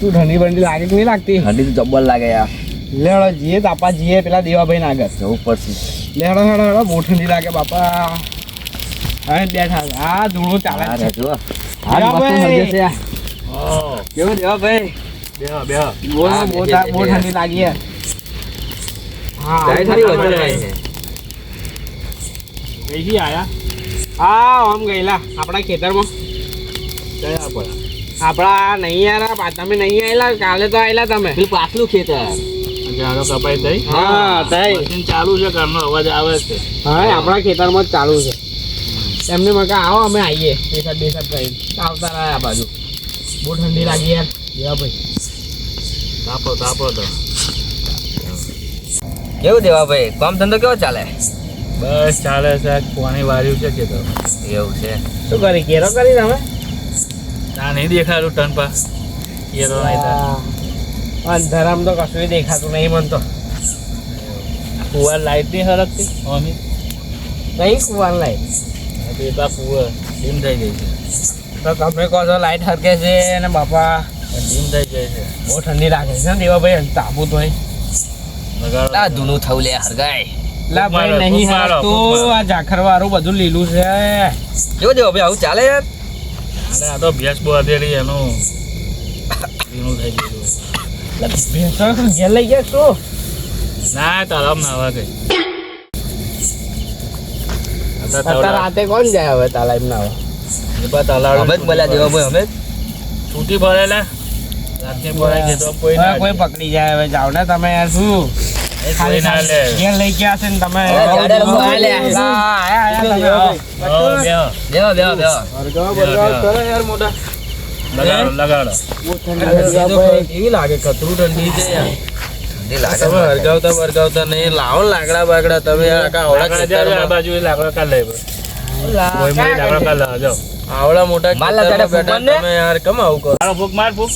શું ઠંડી બંડી લાગે કે નહીં લાગતી? ઠંડી તો જબ્બર લાગે યાર. લેડો જીએ તાપા જીએ પેલા દેવાભાઈ ના આગળ જવું પડશે. લેડો હેડો હેડો બહુ ઠંડી લાગે બાપા. હવે બેઠા આ ધૂળું ચાલે હા છે. રહેજો. હા દેવાભાઈ. મસ્ત મજા છે કેવું દેવાભાઈ? બહુ બહુ. બે, તા- બે, બહુ ઠંડી લાગી છે. હા ચાય આયા. હા આમ ગયેલા. આપણા ખેતરમાં. આપણા નહીં યાર તમે નહીં આવેલા કાલે તો આવેલા તમે. પેલું પાછલું ખેતર. હા તઈ ચાલુ છે ઘરનો અવાજ આવે છે. હા આપણા ખેતરમાં જ ચાલુ છે. એમને મને આવો અમે આવીએ. બેસાડ બેસાડ કરી આવતા રહ્યા આ બાજુ. બહુ ઠંડી લાગી યાર. દેવા ભાઈ. તાપો તાપો તો. કેવું દેવા ભાઈ? કામ ધંધો કેવો ચાલે? બસ ચાલે છે પાણી વાર્યું છે કે તો એવું છે. શું કરી? કેરો કરી તમે? ના નહીં દેખાતું ટર્ન પા. એ તો નહીં થાય. અંધારામ તો કશું દેખાતું નહીં મન તો. ફુવાર લાઈટ નહીં હરકતી? મમ્મી નહીં કુવાર લાઈટ બેટા ફુવાર ડીમ થઈ ગઈ છે. તો તમે કહો છો લાઈટ હરકે છે અને બાપા ડીમ થઈ જાય છે. બહુ ઠંડી લાગે છે ને દેવા ભાઈ તાપુ તો આ ધૂનું થવું લે હરગાય. લા ભાઈ નહીં મારો. આ ઝાખર વાળું બધું લીલું છે. કેવું જો ભાઈ આવું ચાલે યાર? અને આ તો ભેંસ બહુ અધેડી એનું ડીનું થઈ ગયું ભેંસો ઘેર લઈ ગયા શું ના તળાવ ના આવે કઈ રાતે કોણ જાય હવે તાલાબ ના હવે દેવા ભાઈ અમે છૂટી ભરેલા રાતે ભરાય છે કોઈ ના કોઈ પકડી જાય હવે જાવ ને તમે યાર શું? ઘેર લઈ ગયા છે ને તમે લાગે કતરું ઠંડી છે હરગાવતા બરગાવતા નહીં. લાવો લાકડા બાકડા. તમે આ બાજુ લાકડા કાઢ લે લાકડા કાઢ આવડા મોટા માલ લગાડે ખેતરમાં બેઠા ફૂંકવાને? તમે યાર કેમ કરો? મારો માર ફૂંક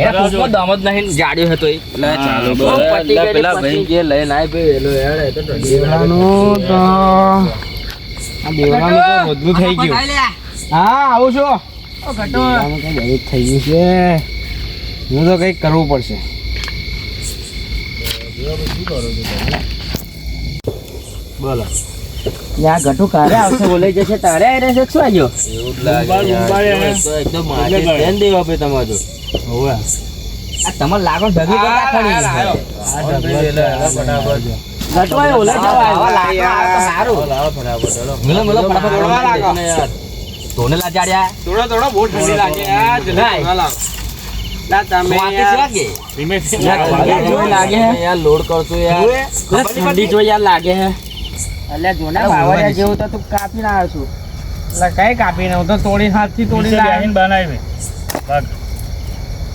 એના ફૂંકમાં દમ જ નહીં જાડ્યો હતો એ. હા, ચાલુ બરાબર. બરાબર. પતી ગઈ, પેલા ભાઈ જે લઈને આય ભાઈ એલો યાર એ તો દેવડાનું તો આ દેવડાનું તો બધું થઈ ગયું. હા આવું છું? બધું થઈ ગયું છે. હું તો કંઈક કરવું પડશે. બોલો. ત્યાં ગટુ કારે આવશે બોલાઈ જશે તારે શું આજો ઉંબાડ એકદમ એટલે ધ્યાન દેવા ભાઈ તમારે. હોવે. આ તમારે લાગણ ભેગી કરતા ખરી. આ ઓલા જવા સારું. મિલો મિલો ઓળવા લાગો. લાગો લાજાડ્યા થોડો થોડો બહુ લાગે. લાગે ઠંડી જો યાર લાગે હે. અલ્યા જોને બાવળિયા જેવું તો તું કાપી ના આવ્યો છું. એટલે કઈ કાપી ના હું તો તોડી હાથથી તોડી નીચે બનાવી. ભાગ.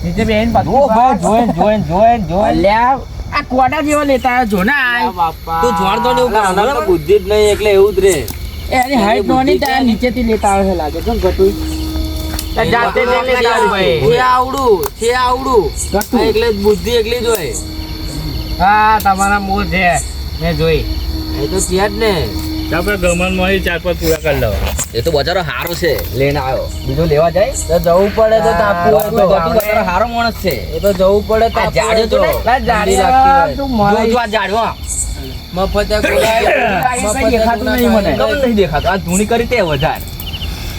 નીચે બેહીને બધું જો ભાઈ જોઈન જોઈન જોઈન જોઈન. અલ્યા આ કોડા જેવો લેતા આવ્યો જો ના બાપા. તું જોણ તો નહીં ઉપર તો બુદ્ધિ જ નહીં એટલે એવું જ રે. એની હાઈટ નોની નીચેથી લેતા આવે છે લાગે જો ગટુ જાતે ભાઈ. છે આવડું છે આવડું. ગટુ એટલે બુદ્ધિ એકલી જ હોય. હા તમારા મોં છે મેં જોઈ. એ તો છે જ ને તો આપણે ગમનમાંથી ચાર પાંચ પૂરા કરી લેવા. એ તો બજારો સારો છે લઈને આવ્યો બીજો લેવા જાય તો જવું પડે તો તાપુ તો તો બજારો હારો માણસ છે એ તો જવું પડે આ જાડ્યો તો? તો. જાડી લાગતી હોય. તું આ ગુલાબ. કઈ મફતિયા દેખાતું નહીં મને. કમ નહીં દેખાતો આ ધૂણી કરી તે વધારે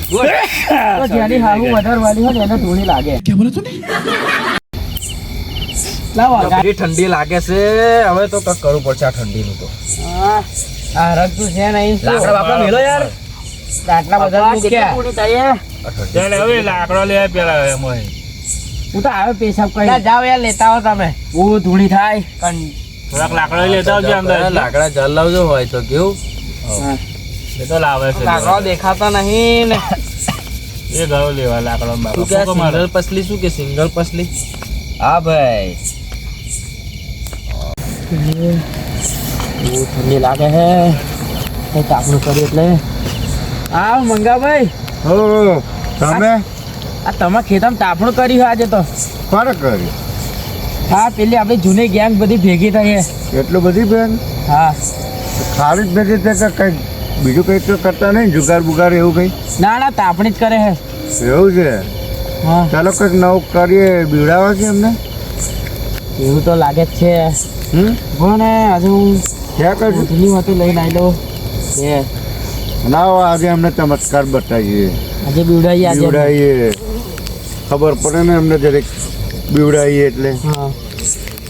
તો જેની હારું વધારે વાલી હોય એને ધૂળી લાગે લાવો એટલી ઠંડી લાગે છે હવે તો કંઈક કરવું પડશે આ ઠંડીનું તો. હા. આ રગતું છે નહીં લાકડા બાકડા મેલો યાર. આટલા બધા બાપા, મૂક્યા. કેટલી હવે લાકડો લેવા પેલા એમાં. હું તો આવે પેશાબ કરી. જાઓ યાર લેતા આવો તમે. બહુ ધૂળી થાય. થોડાક લાકડા લેતા આવજો અંદર. લાકડા જલાવજો હોય તો કેવું? એ તો લાવે છે લાકડા દેખાતા નહીં ને. એ ગયો લેવા લાકડા પસલી શું કે સિંગલ પસલી? હા ભાઈ. બહુ ઠંડી લાગે છે કઈ તાપણું કર્યું એટલે? આવ મંગાભાઈ. હો તમે? આ તમે ખેતમ તાપણું કર્યું આજે તો. કોણ કર્યું? હા પેલી આપણી જૂની ગેંગ બધી ભેગી થઈ હે એટલું બધી બેન હા. ખાલી જ ભેગી થઈ કે કંઈ બીજું કંઈ તો કરતા નહીં? જુગાર બુગાર એવું કંઈ? ના ના તાપણી જ કરે છે. એવું છે? હા. ચાલો કંઈક નવું કરીએ. બીવડાવે છે એમને? એવું તો લાગે જ છે. હમ? કોને આજે હું ઊંધલી માંથી લઈને એ ના હોય આજે અમને ચમત્કાર બતાવીએ. આજે બીવડાઈ આજે બીવડાવીએ ખબર પડે ને અમને જરીક બીવડાવીએ એટલે. હા.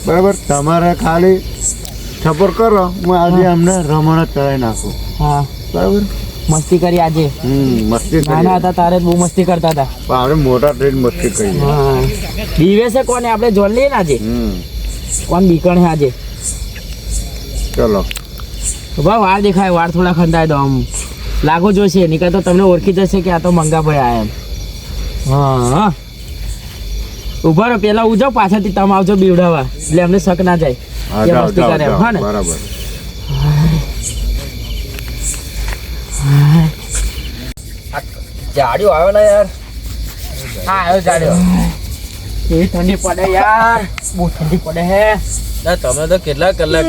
બરાબર? તમારે ખાલી ખબર કરો. હું આજે અમને રમણ ચડાવી નાખું. હા. બરાબર? મસ્તી કરી આજે. હમ મસ્તી નાના હતા તારે બહુ મસ્તી કરતા હતા. પણ આપણે મોટા થઈને મસ્તી કરી હા. બીવે કોને? આપણે જોડ લઈએ ને આજે. હમ. કોણ બીકણ છે આજે? ચલો. ભાઈ વાળ દેખાય વાળ થોડા ખંડાય દો આમ. લાગો જોશે નીકળ તો તમને ઓળખી જશે કે આ તો મંગાભાઈ આ એમ. હા ઊભા રહો પેલા ઉજો પાછળથી તમે આવજો બીવડાવવા. એટલે અમને શક ના જાય. મસ્તી કરે એમ, હા ને? બરાબર. જાડ્યો આવ્યો ને યાર. હા આવ્યો જાડ્યો એવી ઠંડી પડે યાર. બહુ ઠંડી પડે હે. તમે તો કેટલા કલાક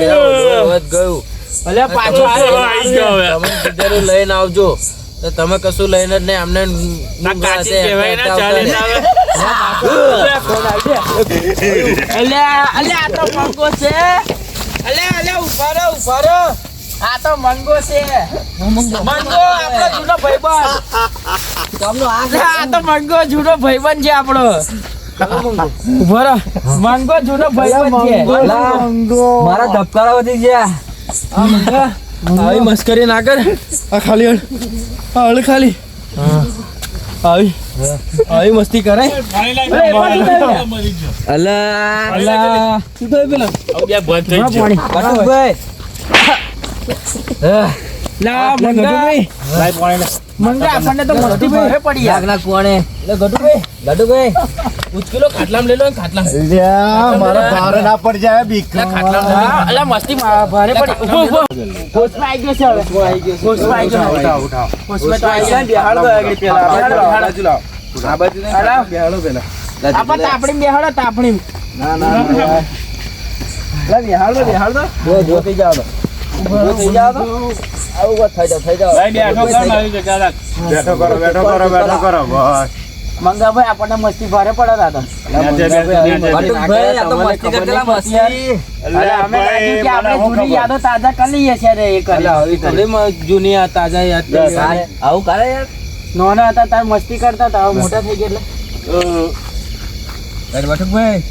ગયું. ભલે પાછો. તમે લઈને આવજો. તો તમે કશું લઈને જ નહીં અમને ના કાચી કહેવાય ના ચાલે ના આવે. અલે અલે આ તો મંગો છે. અલે અલે ઊભા રહો ઊભા રહો. આ તો મંગો છે. મંગો આપણો જૂનો ભાઈબંધ. આ તો મંગો જૂનો ભાઈબંધ છે આપણો. ઊભો મંગો જૂનો ભાઈબંધ છે. મારા ધબકારા વધી ગયા. આવી મસ્કરી ના કર. આ ખાલી હળ. ખાલી. આવી. આવી મસ્તી કરે. અલા. અલા. શું થયું પેલા હવે બે બંધ થઈ ગયો. મંગા મંગા આપણને તો મસ્તી ભારે પડી યાર ના કોણે લે ગટુભાઈ ગટુભાઈ ઉચકેલો ખાટલામાં લઈ લો ને ખાટલામાં. લ્યા, મારા ભારે ના પડી જાય બીક હા, અલા મસ્તી ભારે પડી. ઊભો ઊભો કોચમાં આવી ગયો છે હવે. કોચમાં આવી ગયો છે. કોચમાં તો આવી ગયો. બિહાડ દો આગળ પેલા. આ બાજુ લાવો, આ બાજુ હાલો. બિહાડો. પેલા. આપણે તાપણી બેહાડો તાપણી ના ના ના. લા, બિહાડ બિહાડ. ઊભો થઈ જાવ થઈ જાવ આવું થઈ જાવ થઈ જાવ બેઠો કર મારી જગ્યા બેઠો કરો બેઠો કરો બેઠો કરો બસ હતા નાના હતા તાર મસ્તી કરતા હતા મોટા થઈ ગયા એટલે બટુકભાઈ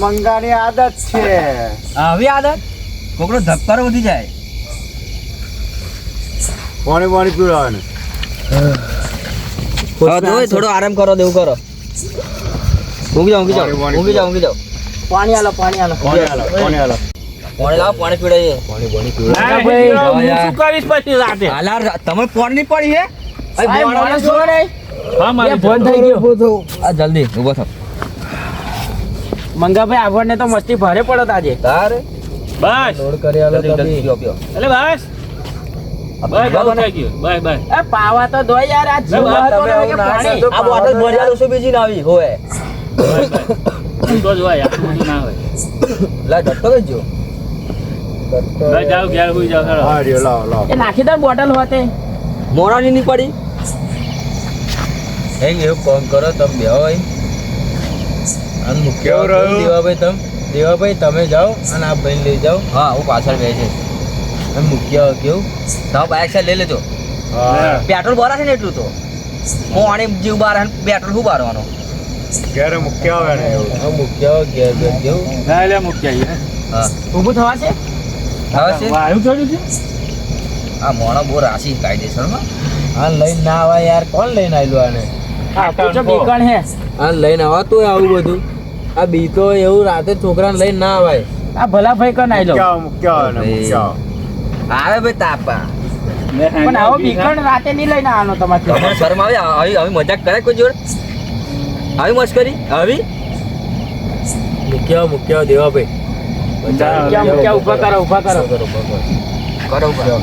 મંગાની આદત છે આવી આદત કોકડો ધબકારો વધી જાય પાણી પાણી પીવડાવે ને થોડો આરામ કરો દેવું કરો. ઊંઘી જાઓ ઊંઘી જાઓ ઊંઘી જાઓ ઊંઘી જાઓ. પાણી આલો પાણી આલો. પાણી આલો પાણી આલો. પાણી લાવો પાણી પીડાઈએ ના, ભાઈ, હું શું કરીશ પછી રાતે. હાલા તમે ફોનની પડી હે? ભાઈ. હા મારે બંધ થઈ ગયો. આ જલ્દી ઊભો થાવ. મંગાભાઈ આપણને તો મસ્તી ભારે પડત આજે. તારે? બસ. લોડ કરી આલો એટલે બસ. બસ બહુ થઈ ગયું બસ બસ એ પાવા તો દો યાર આ જીવ હતો કે પાણી. આ બોટલ ભરી આલો બીજી ના આવી? હોય. બસ, બસ. ઊંધો જ હોય આટલું બધું ના હોય. લા ધક્કો જ જો. બસ ઘેર હુઈ જાઓ હા રહ્યો લાવો લાવો. એ નાખી દે બોટલ હોતે. મોરાની નહીં પડી. હે એવું કોમ કરો તમે બે હોય અને મુખ્ય કેવું રહ્યું? દેવાભાઈ તમે દેવાભાઈ તમે જાઓ અને આ ભાઈ લઈ જાઓ. હા હું પાછળ બે અને કેવું? તો બાઇક છે લઈ લેજો. પેટ્રોલ ભરાશે ને એટલું તો. મોણી જીવ બાર પેટ્રોલ શું બારવાનો ક્યારે મૂક્યા આવે ને એવું. હા મુખ્ય ઘેર ઘેર કેવું? ના, એટલે મૂકી આવીએ. હા. ઊભું થવા છે? આવે છે? વાયુ ચડ્યું છે? આ મોણો બહુ રાશી કાયદેસરમાં. આ લઈને ના આવે યાર. કોણ લઈને આવેલું આને? પૂછો બીકણ હે આ લઈને આવાતું આવું બધું. આ બી તો એવું રાતે છોકરાને લઈને ના આવે આ ભલા ભાઈ કોણ આઈ લો મૂક્યા આવે મૂક્યા આવે ને મૂક્યા આવે ભાઈ તાપા. પણ આવો બીકણ રાતે નહીં લઈને આવવાનો તમારે. શરમ આવે? આવી આવી મજાક કરે કોઈ જોડે? આવી મસ્કરી? આવી? મૂક્યા મૂક્યા દેવા ભાઈ. ક્યાં મૂક્યા ઊભા કરો ઊભા કરો. કરો કરો.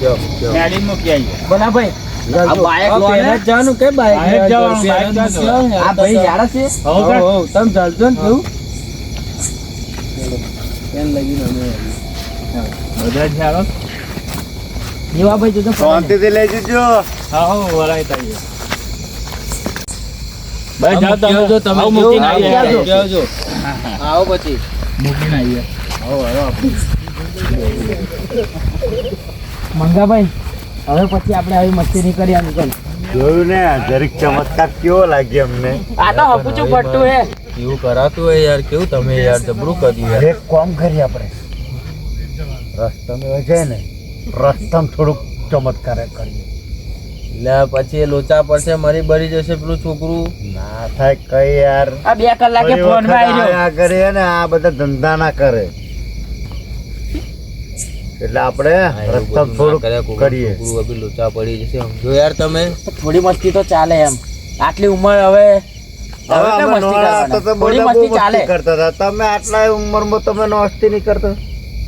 કરો મેડીને મૂકી આવીએ. ભલા ભાઈ. આ બાઈક જવાનું કે બાઇક જવાનું, આ ભાઈ યાર છે. તમે ચાલજો ને કેવું? બધા જ ભાઈ શાંતિથી લઈ જજો. હા હો વરાય. ભાઈ તમે. તમે આવો. આવો મંગાભાઈ હવે પછી આપણે આવી મસ્તી નહીં કરી. ચાલ જોયું ને જરીક ચમત્કાર કેવો લાગ્યો અમને. આ તો હપુચું પડતું હે. એવું કરાતું હોય યાર કેવું તમે યાર જબરું કર્યું યાર. એક કામ કરીએ આપણે. રસ્તામાં છે ને રસ્તમ થોડુંક ચમત્કાર કરીએ. એટલે પછી એ લોચા પડશે મરી બરી જશે પેલું છોકરું. ના થાય કઈ યાર. આ બે કલાકે ફોનમાં કરે ને આ બધા ધંધા ના કરે. એટલે આપણે રસ્તા થોડુંક કરીએ. છોકરું અભી લોચા પડી જશે સમજો યાર તમે. થોડી મસ્તી તો ચાલે એમ. આટલી ઉંમર હવે હવે હવે અમે મસ્તી નોરા હતા તો કરવાના. બહુ મસ્તી ચાલે. કરતા હતા. તમે આટલા ઉંમરમાં તમે નોસ્તી નહીં કરતા.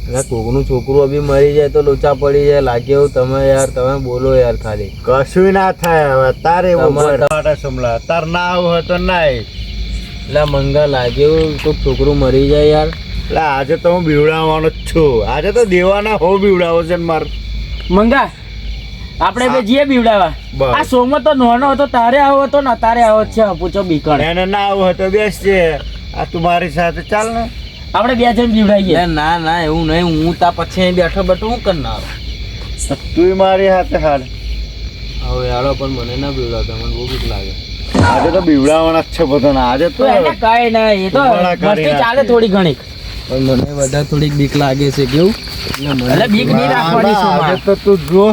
કોકનું છોકરું અભી મરી જાય તો લોચા પડી જાય. લાગે એવું તમે યાર તમે બોલો યાર ખાલી. કશું ના થાય હવે તારે સમલા તાર ના આવું હોય તો ના એટલે મંગા લાગે એવું છોકરું મરી જાય યાર. એટલે આજે તો હું બીવડાવવાનો જ છું. આજે તો દેવાના હો બીવડાવો છે ને માર. મંગા આપણે બે જઈએ બીવડાવા. આ સોમો તો નોનો હતો તારે આવો હતો ને તારે આવો છે. પૂછો બીકણ. એને ના આવો હતો તો બેસજે. આ તું મારી સાથે ચાલ ને. આપણે બે જણ જીવડાઈએ. ના ના એવું નહીં. હું તા પછી અહીં બેઠો બેઠો હું કરનાર? તું મારી હાથે હાલ. હવે હાલો પણ મને ના બીવડાવતા. મને બહુ બીક લાગે. આજે તો બીવડાવવાના જ છે બધાને. આજે તો કઈ નહીં. એ તો મસ્તી ચાલે થોડી ઘણી. પણ મને બધા થોડીક બીક લાગે છે કેવું? એટલે મને બીક નહીં રાખવાની ના, આજે તો તું જો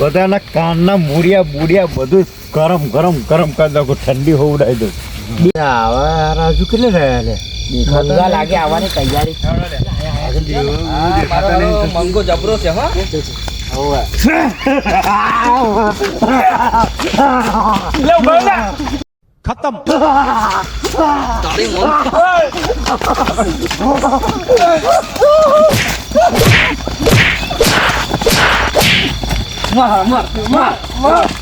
બધાના કાનના મૂળિયા બુડિયા બધું ગરમ ગરમ ગરમ કરી નાખું. ઠંડી હોવડાવી દઉં. આવા રાજુ કેટલે રહ્યા મંગા લાગે આવવાની તૈયારી. મંગો જબરો છે હા. લે એ મંગો શું એ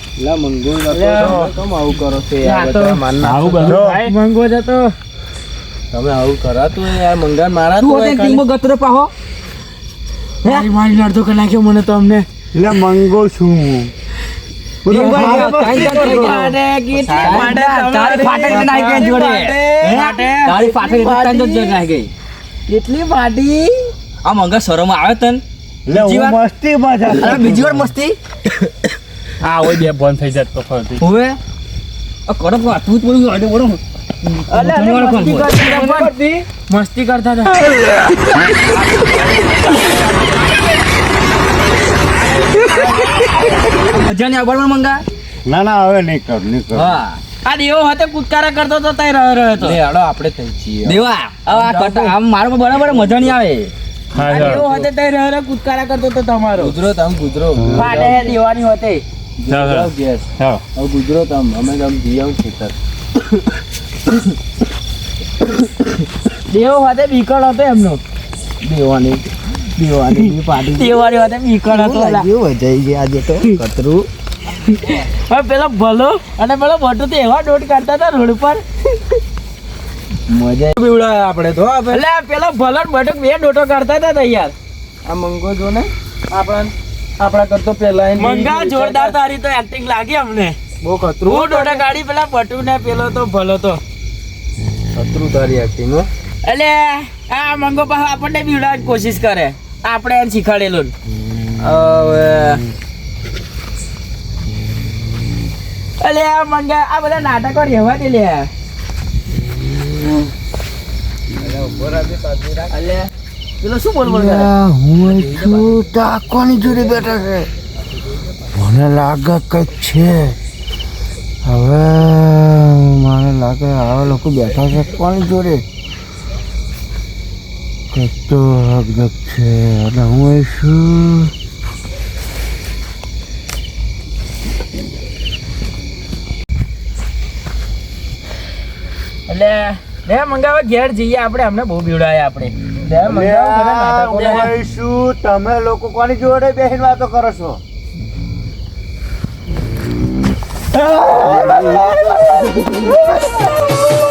એટલે મંગો જતો આવું કરો છો યાર? બધા માનના આવું બધું? મંગો જતો. તમે આવું કરાતું યાર મંગાન મારા તું હોતે ટીંગો ગતરો પાહો. મારી મારી લડતો કરી નાખ્યો મને તો અમને. એટલે મંગો છું. કેટલી પાટી આ મંગા શરમ આવે તન? હું મસ્તી બીજી વાર મસ્તી? આ હોય બે બંધ થઈ જાય તો ફરતી હવે? આ કડક વાતું જ બોલું. અડે બોલો મસ્તી કરતા હતા. મજા નહીં મંગા? ના ના હવે નહીં કર નહીં કર. હા. આ દેવો હતો કુદકારા કરતો તો તઈ રહ્યો રહ્યો હતો લે આપણે થઈ છીએ. દેવા આ કટ આમ મારો બરાબર મજા નહીં આવે. હા દેવો હતો તઈ રહ્યો રહ્યો કુદકારા કરતો તો તમારો. ગુજરો તમે ગુજરો. ફાટે દેવાની હોતે. ગુજરો ગેસ. હવે ગુજરો તમ અમે આમ જઈ આવું ખેતર. દેવો સાથે બીકળ હતો એમનો. દેવાની દેવાની હોતે બીકણ હતો લા. જઈ ગયા આજે તો. કતરું. હવે પેલો ભલો અને પેલો ભટુ તો એવા ડોટ કાઢતા હતા રોડ પર મજા બીવડાય આપણે તો એટલે પેલો ભલો ને બે ડોટો કાઢતા હતા તૈયાર. આ મંગો જો ને. આપણા આપણા કરતો પેલા મંગા જોરદાર તારી તો એક્ટિંગ લાગી અમને. બહુ ખતરું હું ડોડા ગાડી પેલા પટુ ને પેલો તો ભલો તો. ખતરું તારી એક્ટિંગ એટલે આ મંગો પાસે આપણને બીવડાવવાની કોશિશ કરે. આપણે એને શીખવાડેલું. હવે એટલે આ મંગા આ બધા નાટકો રહેવા દે લે એટલે પેલો શું બોલવા બોલ હું છું તા કોની જોડે બેઠા છે. મને લાગે કંઈક છે. હવે મને લાગે આવા લોકો બેઠા છે કોની જોડે? કંઈક તો હકદક છે. અને હું છું એટલે મેં મંગાવે ઘેર જઈએ આપણે અમને બહુ બીવડાય આપણે. શું તમે લોકો કોની જોડે બેસીને વાતો કરો છો? લે